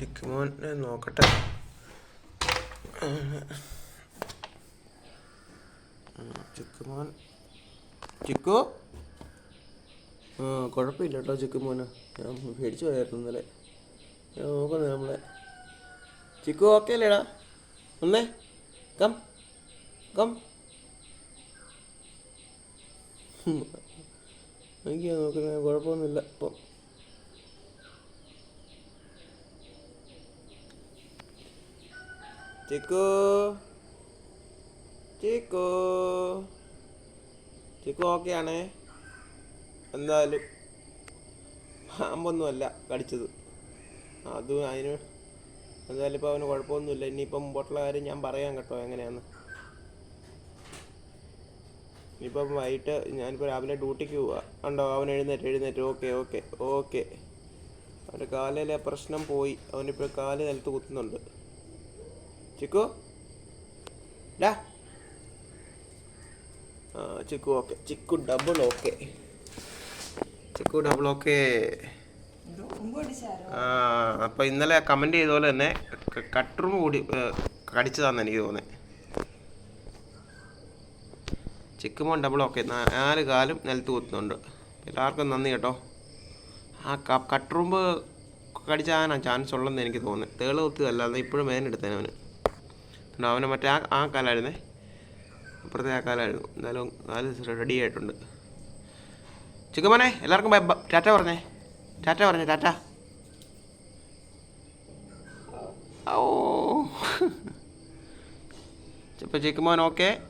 ചിക്കുമോനെ നോക്കട്ടെ. ചിക്കുമോൻ ചിക്കു? കുഴപ്പമില്ല കേട്ടോ ചിക്കുമോന് ഞാൻ പേടിച്ചു പോയായിരുന്നു ഇന്നലെ. ഞാൻ നോക്കുന്നത് നമ്മളെ. ചിക്കു ഓക്കെ അല്ലേടാ? ഒന്നേ കം കം എനിക്ക് നോക്കുന്നത് കുഴപ്പമൊന്നുമില്ല. ഇപ്പം ചിക്കു ചിക്കു ചിക്കു ഓക്കെ ആണേ എന്തായാലും പാമ്പൊന്നുമല്ല കടിച്ചത്. അത് അതിന് എന്തായാലും ഇപ്പോൾ അവന് കുഴപ്പമൊന്നുമില്ല. ഇനിയിപ്പം മുമ്പോട്ടുള്ള കാര്യം ഞാൻ പറയാം കേട്ടോ എങ്ങനെയാന്ന്. ഇനിയിപ്പം വൈകിട്ട് ഞാനിപ്പോൾ രാവിലെ ഡ്യൂട്ടിക്ക് പോവാ. ഉണ്ടോ അവൻ എഴുന്നേറ്റ് എഴുന്നേറ്റ്. Okay okay okay. അവന്റെ കാലിലെ പ്രശ്നം പോയി. അവനിപ്പോൾ കാൽ നിലത്ത് കുത്തുന്നുണ്ട്. ചിക്കു ഡാ Chikku okay Chikku double okay Chikku double okay ആ അപ്പോൾ ഇന്നലെ കമന്റ് ചെയ്ത പോലെ തന്നെ കട്ടറും കൂടി കടിച്ചതാന്ന് എനിക്ക് തോന്നുന്നത് ചിക്കുമോൻ ഡബിൾ ഓക്കെ നാല് കാലും നിലത്ത് കുത്തുന്നുണ്ട് എല്ലാവർക്കും നന്ദി കേട്ടോ ആ കട്ടറുമ്പ് കടിച്ചാകാനാ ചാൻസ് ഉള്ളതെന്ന് എനിക്ക് തോന്നുന്നത് തേൾ കുത്തിയതല്ല ഇപ്പോഴും വേദനെടുത്തേനെ അവന് മറ്റേ ആ ആ കാലായിരുന്നേ. അപ്പുറത്തെ ആ കാലായിരുന്നു. എന്തായാലും നാല് ദിവസം റെഡി ആയിട്ടുണ്ട്. ചിക്കുമോനെ എല്ലാവർക്കും ടാറ്റ പറഞ്ഞേ. ടാറ്റ പറഞ്ഞേ ടാറ്റ. ഓ ചിക്കുമോൻ ഓക്കെ